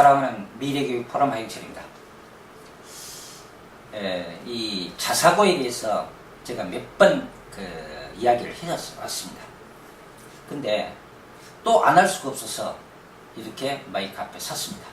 사랑하는 미래교육 포럼 하영철입니다. 에, 이 자사고에 대해서 제가 몇 번 그 이야기를 해왔습니다. 근데 또 안 할 수가 없어서 이렇게 마이크 앞에 섰습니다.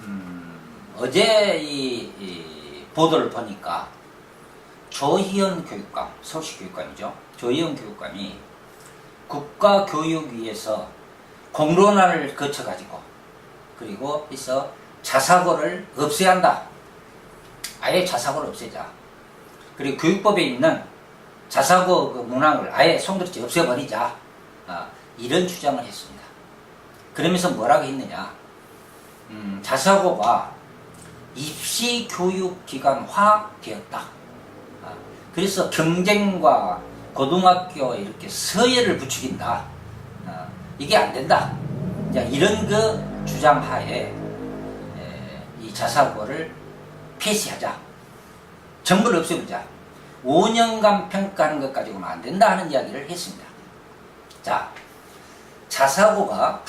음, 어제 이, 이 보도를 보니까 조희연 교육감, 서울시 교육감이죠. 조희연 교육감이 국가교육위에서 공론화를 거쳐가지고 그리고 해서 자사고를 없애야 한다. 아예 자사고를 없애자. 그리고 교육법에 있는 자사고 그 문항을 아예 송두리째 없애버리자. 아, 이런 주장을 했습니다. 그러면서 뭐라고 했느냐. 음, 자사고가 입시 교육 기관화 되었다. 아, 그래서 경쟁과 고등학교 이렇게 서열을 부추긴다. 아, 이게 안 된다. 자, 이런 그 주장하에 에, 이 자사고를 폐지하자. 전부를 없애보자. 5년간 평가하는 것 가지고는 안 된다 하는 이야기를 했습니다. 자, 자사고가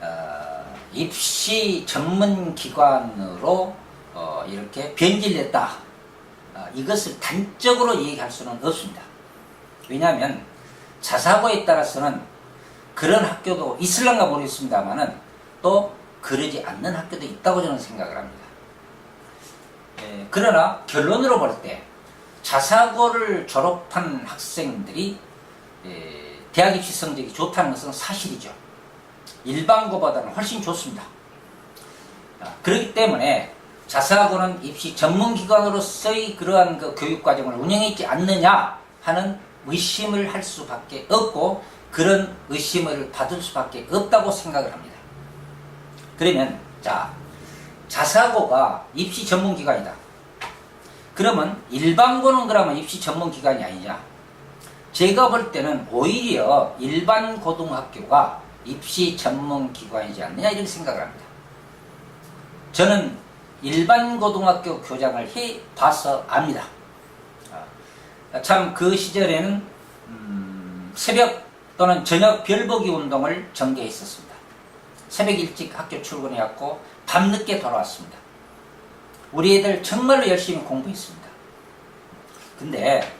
어, 입시 전문 기관으로 어, 이렇게 변질됐다. 어, 이것을 단적으로 얘기할 수는 없습니다. 왜냐하면 자사고에 따라서는 그런 학교도 있을런가 모르겠습니다만은 또 그러지 않는 학교도 있다고 저는 생각을 합니다. 예, 그러나 결론으로 볼 때 자사고를 졸업한 학생들이 예, 대학 입시 성적이 좋다는 것은 사실이죠. 일반고보다는 훨씬 좋습니다. 아, 그렇기 때문에 자사고는 입시 전문기관으로서의 그러한 그 교육과정을 운영했지 않느냐 하는 의심을 할 수밖에 없고 그런 의심을 받을 수밖에 없다고 생각을 합니다. 그러면 자 자사고가 입시 전문 기관이다. 그러면 일반고는 그러면 입시 전문 기관이 아니냐? 제가 볼 때는 오히려 일반 고등학교가 입시 전문 기관이지 않느냐 이렇게 생각을 합니다. 저는 일반 고등학교 교장을 해 봐서 압니다. 참 그 시절에는 음, 새벽 또는 저녁 별보기 운동을 전개했었습니다. 새벽 일찍 학교 출근해갖고 밤늦게 돌아왔습니다. 우리 애들 정말로 열심히 공부했습니다. 근데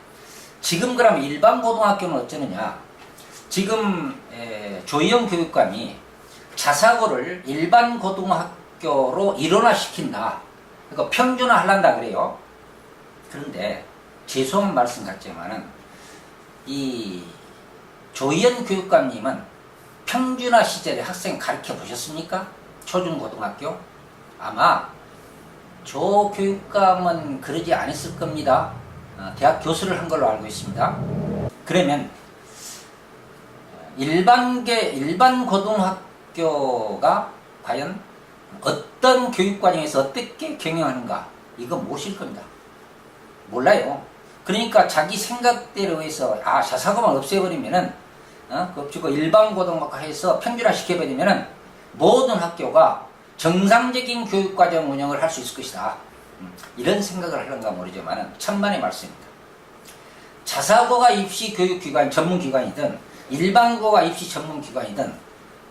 지금 그러면 일반 고등학교는 어쩌느냐? 지금 에, 조희영 교육감이 자사고를 일반 고등학교로 일원화시킨다. 그러니까 평준화 하란다 그래요. 그런데 죄송한 말씀 같지만은 이 조희연 교육감님은 평준화 시절에 학생 가르쳐 보셨습니까? 초중고등학교? 아마 조 교육감은 그러지 않았을 겁니다. 어, 대학 교수를 한 걸로 알고 있습니다. 그러면 일반계 일반 고등학교가 과연 어떤 교육 과정에서 어떻게 경영하는가 이거 모실 겁니다. 몰라요. 그러니까 자기 생각대로 해서 아 자사고만 없애버리면은 어? 그 일반 고등학교에서 평준화 시켜버리면은 모든 학교가 정상적인 교육과정 운영을 할 수 있을 것이다. 음, 이런 생각을 하는가 모르지만 천만의 말씀입니다. 자사고가 입시 교육기관 전문기관이든 일반고가 입시 전문기관이든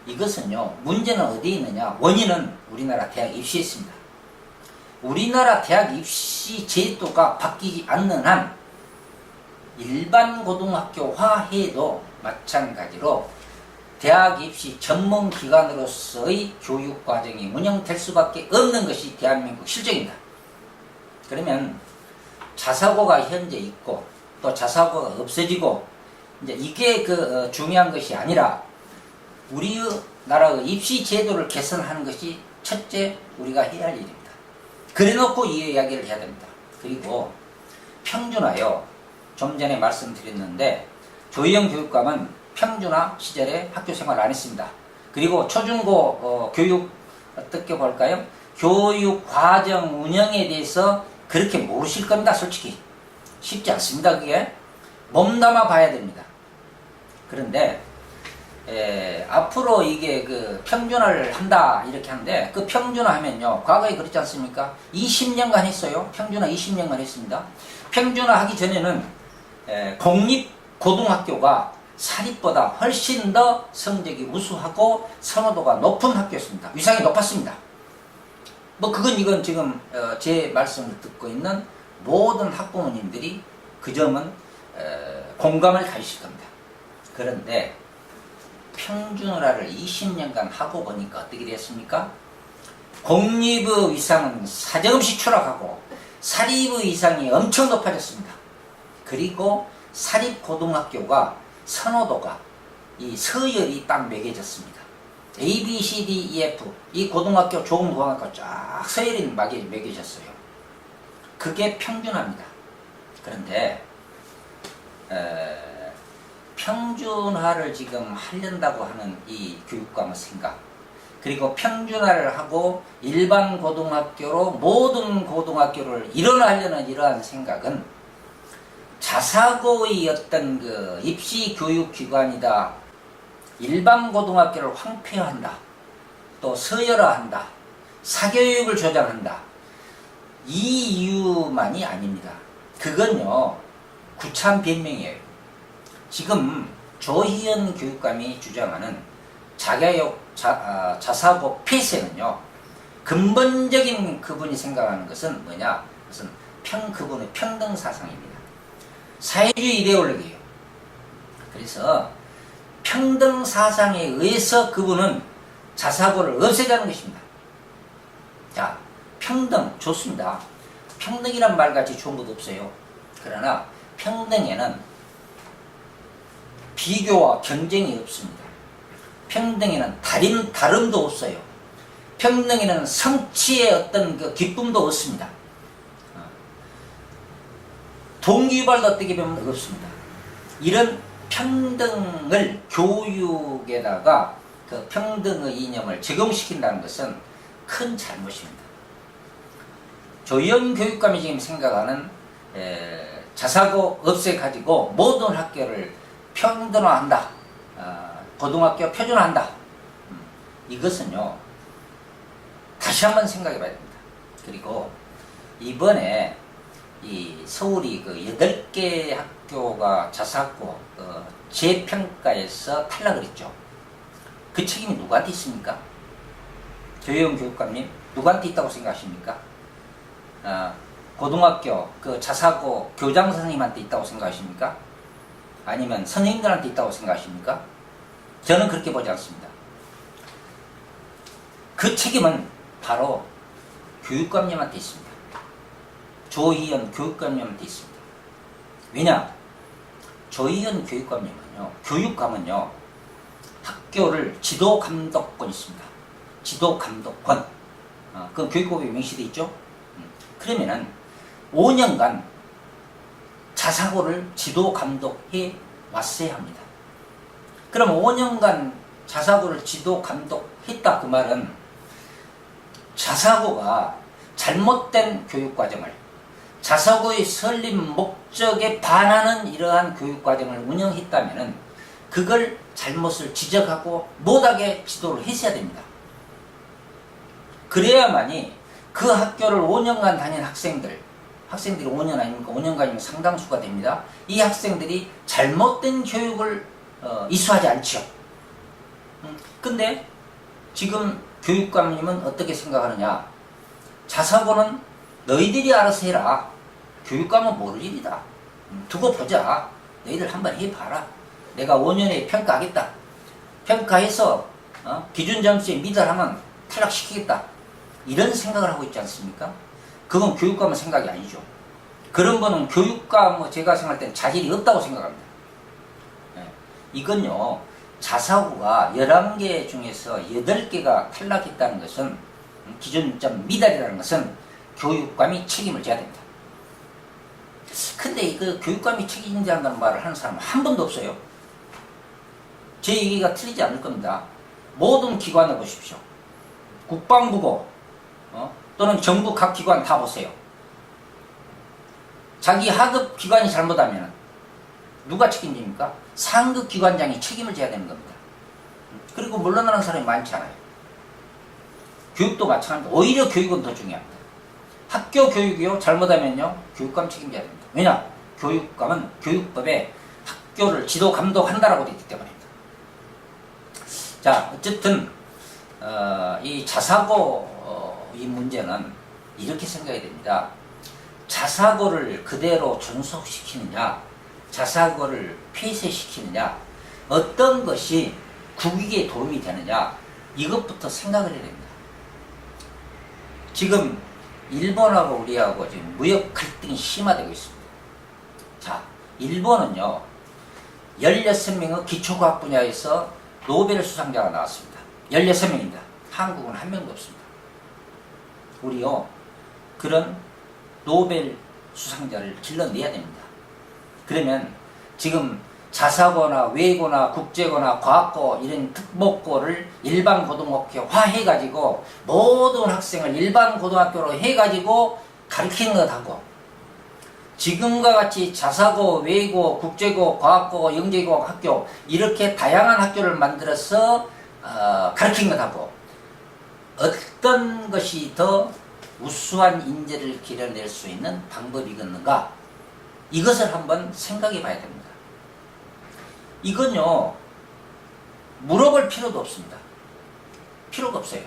이것은요 문제는 어디에 있느냐 원인은 우리나라 대학 입시에 있습니다. 우리나라 대학 입시 제도가 바뀌지 않는 한 일반 고등학교화해도 마찬가지로 대학 입시 전문 기관으로서의 교육 과정이 운영될 수밖에 없는 것이 대한민국 실정입니다. 그러면 자사고가 현재 있고 또 자사고가 없어지고 이제 이게 그 어, 중요한 것이 아니라 우리 나라의 입시 제도를 개선하는 것이 첫째 우리가 해야 할 일입니다. 그래놓고 이 이야기를 해야 됩니다. 그리고 평준화요. 좀 전에 말씀드렸는데 조희영 교육감은 평준화 시절에 학교 생활을 안 했습니다. 그리고 초중고 어, 교육 어떻게 볼까요? 교육 과정 운영에 대해서 그렇게 모르실 겁니다. 솔직히 쉽지 않습니다. 그게 몸담아 봐야 됩니다. 그런데 에, 앞으로 이게 그 평준화를 한다 이렇게 하는데 그 평준화 하면요 과거에 그렇지 않습니까 20년간 했어요 평준화 20년간 했습니다 평준화 하기 전에는 에, 공립 고등학교가 사립보다 훨씬 더 성적이 우수하고 선호도가 높은 학교였습니다. 위상이 높았습니다. 뭐 그건 이건 지금 어, 제 말씀을 듣고 있는 모든 학부모님들이 그 점은 에, 공감을 가지실 겁니다. 그런데 평준화를 20년간 하고 보니까 어떻게 됐습니까? 공립의 위상은 사정없이 추락하고 사립의 위상이 엄청 높아졌습니다. 그리고 사립고등학교가 선호도가 이 서열이 딱 매겨졌습니다. A, B, C, D, E, F 이 고등학교 좋은 고등학교 쫙 서열이 막이 매겨졌어요. 그게 평준화입니다. 그런데 에, 평준화를 지금 하려다고 하는 이 교육감의 생각 그리고 평준화를 하고 일반 고등학교로 모든 고등학교를 일어나려는 이러한 생각은 자사고의 어떤 그 입시 교육 기관이다. 일반 고등학교를 황폐화한다. 또 서열화한다. 사교육을 조장한다. 이 이유만이 아닙니다. 그건요, 구참 변명이에요. 지금 조희연 교육감이 주장하는 자가육, 자, 아, 자사고 폐쇄는요, 근본적인 그분이 생각하는 것은 뭐냐? 그것은 평, 그분의 평등 사상입니다. 사회주의 이데올로기예요. 그래서 평등 사상에 의해서 그분은 자사고를 없애자는 것입니다. 자, 평등 좋습니다. 평등이란 말같이 좋은 것 없어요. 그러나 평등에는 비교와 경쟁이 없습니다. 평등에는 다림, 다름도 없어요. 평등에는 성취의 어떤 그 기쁨도 없습니다. 동기유발도 어떻게 보면 없습니다. 이런 평등을 교육에다가 그 평등의 이념을 적용시킨다는 것은 큰 잘못입니다. 조영 교육감이 지금 생각하는 에, 자사고 없애가지고 모든 학교를 평등화한다. 어, 고등학교 표준화한다. 음, 이것은요, 다시 한번 생각해 봐야 됩니다. 그리고 이번에 이 서울이 그 8개 학교가 자사고 어, 재평가에서 탈락을 했죠. 그 책임이 누구한테 있습니까? 조영 교육감님, 누구한테 있다고 생각하십니까? 어, 고등학교 그 자사고 교장 선생님한테 있다고 생각하십니까? 아니면 선생님들한테 있다고 생각하십니까? 저는 그렇게 보지 않습니다. 그 책임은 바로 교육감님한테 있습니다. 조희연 교육감님한테 있습니다. 왜냐? 조희연 교육감님은요, 교육감은요, 학교를 지도 감독권 있습니다. 지도 감독권. 어, 그 교육법에 명시되어 있죠? 음, 그러면은 5년간 자사고를 지도 감독해 왔어야 합니다. 그럼 5년간 자사고를 지도 감독했다 그 말은 자사고가 잘못된 교육과정을 자사고의 설립 목적에 반하는 이러한 교육과정을 운영했다면 그걸 잘못을 지적하고 못하게 지도를 했어야 됩니다. 그래야만이 그 학교를 5년간 다닌 학생들, 학생들이 5년 아닙니까? 5년간이면 상당수가 됩니다. 이 학생들이 잘못된 교육을 어, 이수하지 않죠. 음, 근데 지금 교육감님은 어떻게 생각하느냐? 자사고는 너희들이 알아서 해라. 교육감은 모를 일이다. 음, 두고 보자. 너희들 한번 해봐라. 내가 5년에 평가하겠다. 평가해서 어? 기준 점수에 미달하면 탈락시키겠다. 이런 생각을 하고 있지 않습니까? 그건 교육감의 생각이 아니죠. 그런 거는 교육감, 뭐 제가 생각할 때는 자질이 없다고 생각합니다. 네. 이건요, 자사고가 11개 중에서 8개가 탈락했다는 것은 기준점 미달이라는 것은 교육감이 책임을 져야 됩니다. 근데 그 교육감이 책임진다는 말을 하는 사람은 한 번도 없어요. 제 얘기가 틀리지 않을 겁니다. 모든 기관을 보십시오. 국방부고, 어? 또는 정부 각 기관 다 보세요. 자기 하급 기관이 잘못하면 누가 책임집니까? 상급 기관장이 책임을 져야 되는 겁니다. 그리고 물러나는 사람이 많지 않아요. 교육도 마찬가지입니다. 오히려 교육은 더 중요합니다. 학교 교육이요 잘못하면요 교육감 책임져야 됩니다. 왜냐? 교육감은 교육법에 학교를 지도 감독한다라고 되어 있기 때문입니다. 자, 어쨌든 어, 이 자사고 어, 이 문제는 이렇게 생각이 됩니다. 자사고를 그대로 존속시키느냐, 자사고를 폐쇄시키느냐, 어떤 것이 국익에 도움이 되느냐, 이것부터 생각을 해야 됩니다. 지금 일본하고 우리하고 지금 무역 갈등이 심화되고 있습니다. 자, 일본은요, 16명의 기초과학 분야에서 노벨 수상자가 나왔습니다. 16명입니다. 한국은 한 명도 없습니다. 우리요, 그런 노벨 수상자를 길러내야 됩니다. 그러면 지금 자사고나 외고나 국제고나 과학고 이런 특목고를 일반 고등학교 화해가지고 모든 학생을 일반 고등학교로 해가지고 가르치는 것하고 지금과 같이 자사고, 외고, 국제고, 과학고, 영재고 학교 이렇게 다양한 학교를 만들어서 어, 가르치는 것하고 어떤 것이 더 우수한 인재를 길러낼 수 있는 방법이겠는가 이것을 한번 생각해 봐야 됩니다. 이건요 물어볼 필요도 없습니다. 필요가 없어요.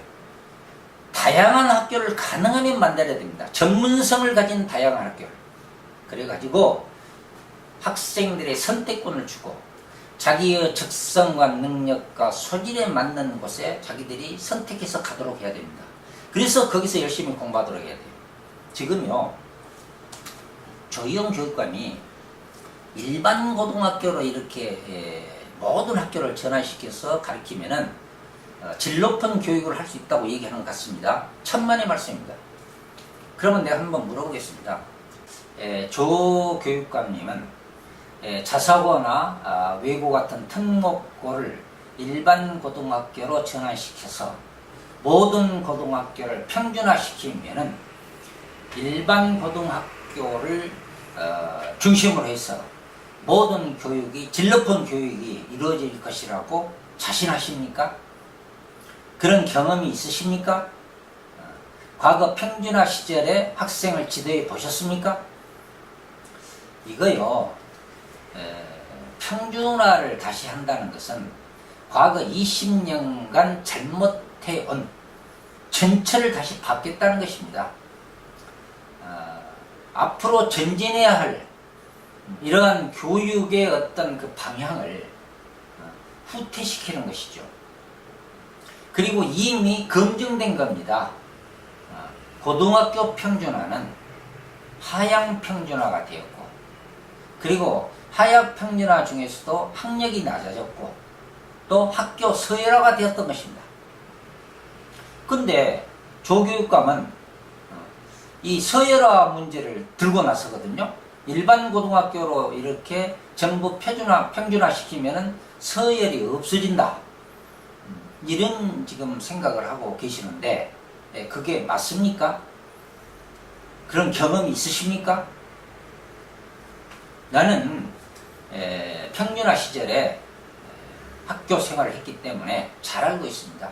다양한 학교를 가능하면 만들어야 됩니다. 전문성을 가진 다양한 학교를. 그래가지고 학생들의 선택권을 주고 자기의 적성과 능력과 소질에 맞는 곳에 자기들이 선택해서 가도록 해야 됩니다. 그래서 거기서 열심히 공부하도록 해야 돼요. 지금요, 조희영 교육감이 일반 고등학교로 이렇게 에, 모든 학교를 전환시켜서 가르치면은 어, 질 높은 교육을 할 수 있다고 얘기하는 것 같습니다. 천만의 말씀입니다. 그러면 내가 한번 물어보겠습니다. 에, 조 교육감님은 에, 자사고나 아, 외고 같은 특목고를 일반 고등학교로 전환시켜서 모든 고등학교를 평준화시키면은 일반 고등학교를 어, 중심으로 해서 모든 교육이 질 높은 교육이 이루어질 것이라고 자신하십니까? 그런 경험이 있으십니까? 어, 과거 평준화 시절에 학생을 지도해 보셨습니까? 이거요, 에, 평준화를 다시 한다는 것은 과거 20년간 잘못해온 전체를 다시 바뀌었다는 것입니다. 어, 앞으로 전진해야 할 이러한 교육의 어떤 그 방향을 어, 후퇴시키는 것이죠. 그리고 이미 검증된 겁니다. 어, 고등학교 평준화는 하향 평준화가 되었고, 그리고 하향 평준화 중에서도 학력이 낮아졌고, 또 학교 서열화가 되었던 것입니다. 근데 조교육감은 어, 이 서열화 문제를 들고 나서거든요. 일반 고등학교로 이렇게 정부 표준화, 평준화 시키면은 서열이 없어진다. 음, 이런 지금 생각을 하고 계시는데, 예, 그게 맞습니까? 그런 경험이 있으십니까? 나는 에, 평준화 시절에 에, 학교 생활을 했기 때문에 잘 알고 있습니다.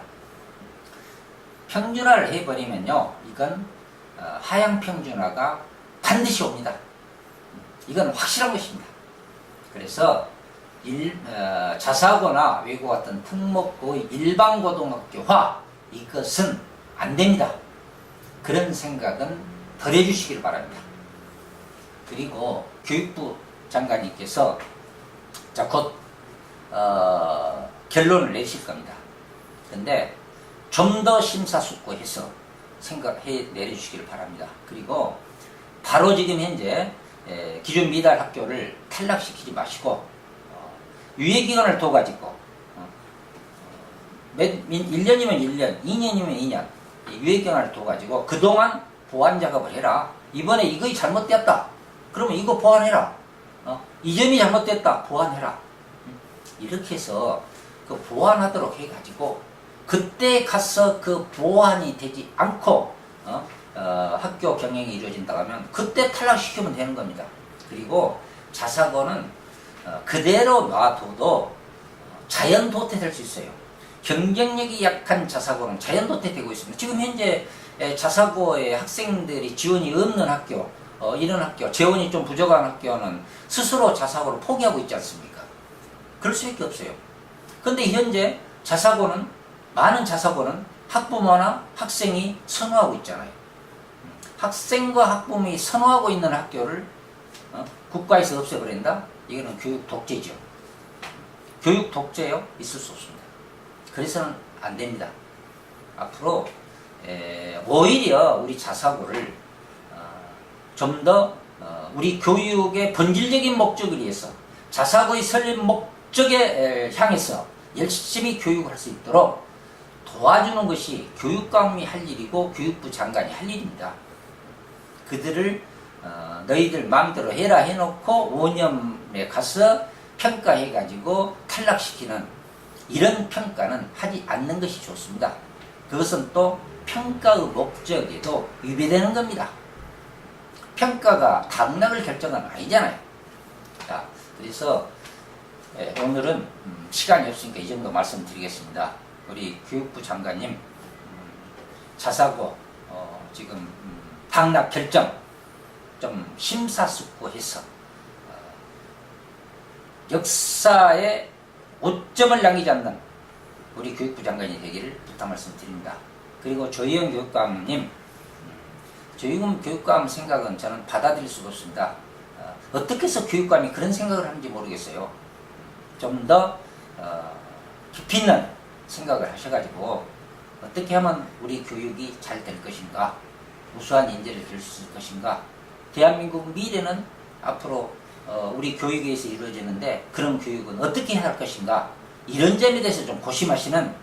평준화를 해버리면요, 이건 어, 하향 평준화가 반드시 옵니다. 이건 확실한 것입니다. 그래서 일, 어, 자사고나 외고 같은 특목고의 일반 고등학교화 이것은 안 됩니다. 그런 생각은 덜 해주시길 바랍니다. 그리고 교육부 장관님께서 자, 곧, 어, 결론을 내실 겁니다. 근데 좀 더 심사숙고해서 생각해 내려주시길 바랍니다. 그리고 바로 지금 현재 에, 기존 미달 학교를 탈락시키지 마시고 어, 유예 기간을 둬 가지고 어, 몇, 1년이면 1년, 2년이면 2년 유예 기간을 둬 가지고 그동안 보완 작업을 해라. 이번에 이거 잘못되었다. 그러면 이거 보완해라. 어? 이 점이 잘못됐다. 보완해라. 음? 이렇게 해서 그 보완하도록 해가지고 그때 가서 그 보완이 되지 않고 어? 어, 학교 경영이 이루어진다 하면 그때 탈락시키면 되는 겁니다. 그리고 자사고는 어, 그대로 놔둬도 어, 자연 도태될 수 있어요. 경쟁력이 약한 자사고는 자연 도태되고 있습니다. 지금 현재 에, 자사고의 학생들이 지원이 없는 학교, 어, 이런 학교, 재원이 좀 부족한 학교는 스스로 자사고를 포기하고 있지 않습니까? 그럴 수밖에 없어요. 근데 현재 자사고는 많은 자사고는 학부모나 학생이 선호하고 있잖아요. 학생과 학부모이 선호하고 있는 학교를 어? 국가에서 없애버린다? 이거는 교육 독재죠. 교육 독재요? 있을 수 없습니다. 그래서는 안 됩니다. 앞으로 에, 오히려 우리 자사고를 어, 좀더 어, 우리 교육의 본질적인 목적을 위해서 자사고의 설립 목적에 에, 향해서 열심히 교육을 할 수 있도록 도와주는 것이 교육감이 할 일이고 교육부 장관이 할 일입니다. 그들을 어, 너희들 마음대로 해라 해놓고 오념에 가서 평가해가지고 탈락시키는 이런 평가는 하지 않는 것이 좋습니다. 그것은 또 평가의 목적에도 위배되는 겁니다. 평가가 당락을 결정은 아니잖아요. 자, 그래서 예, 오늘은 음, 시간이 없으니까 이 정도 말씀드리겠습니다. 우리 교육부 장관님 음, 자사고 어, 지금 음, 당락 결정 좀 심사숙고해서 어, 역사에 오점을 남기지 않는 우리 교육부 장관이 되기를 부탁 말씀드립니다. 그리고 조희영 교육감님, 음, 조희영 교육감 생각은 저는 받아들일 수가 없습니다. 어, 어떻게 해서 교육감이 그런 생각을 하는지 모르겠어요. 좀더 어, 깊이 있는 생각을 하셔가지고 어떻게 하면 우리 교육이 잘 될 것인가, 우수한 인재를 될 수 있을 것인가, 대한민국 미래는 앞으로 어, 우리 교육에서 이루어지는데 그런 교육은 어떻게 해야 할 것인가 이런 점에 대해서 좀 고심하시는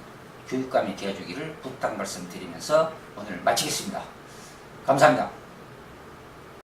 교육감이 되어주기를 부탁 말씀드리면서 오늘 마치겠습니다. 감사합니다.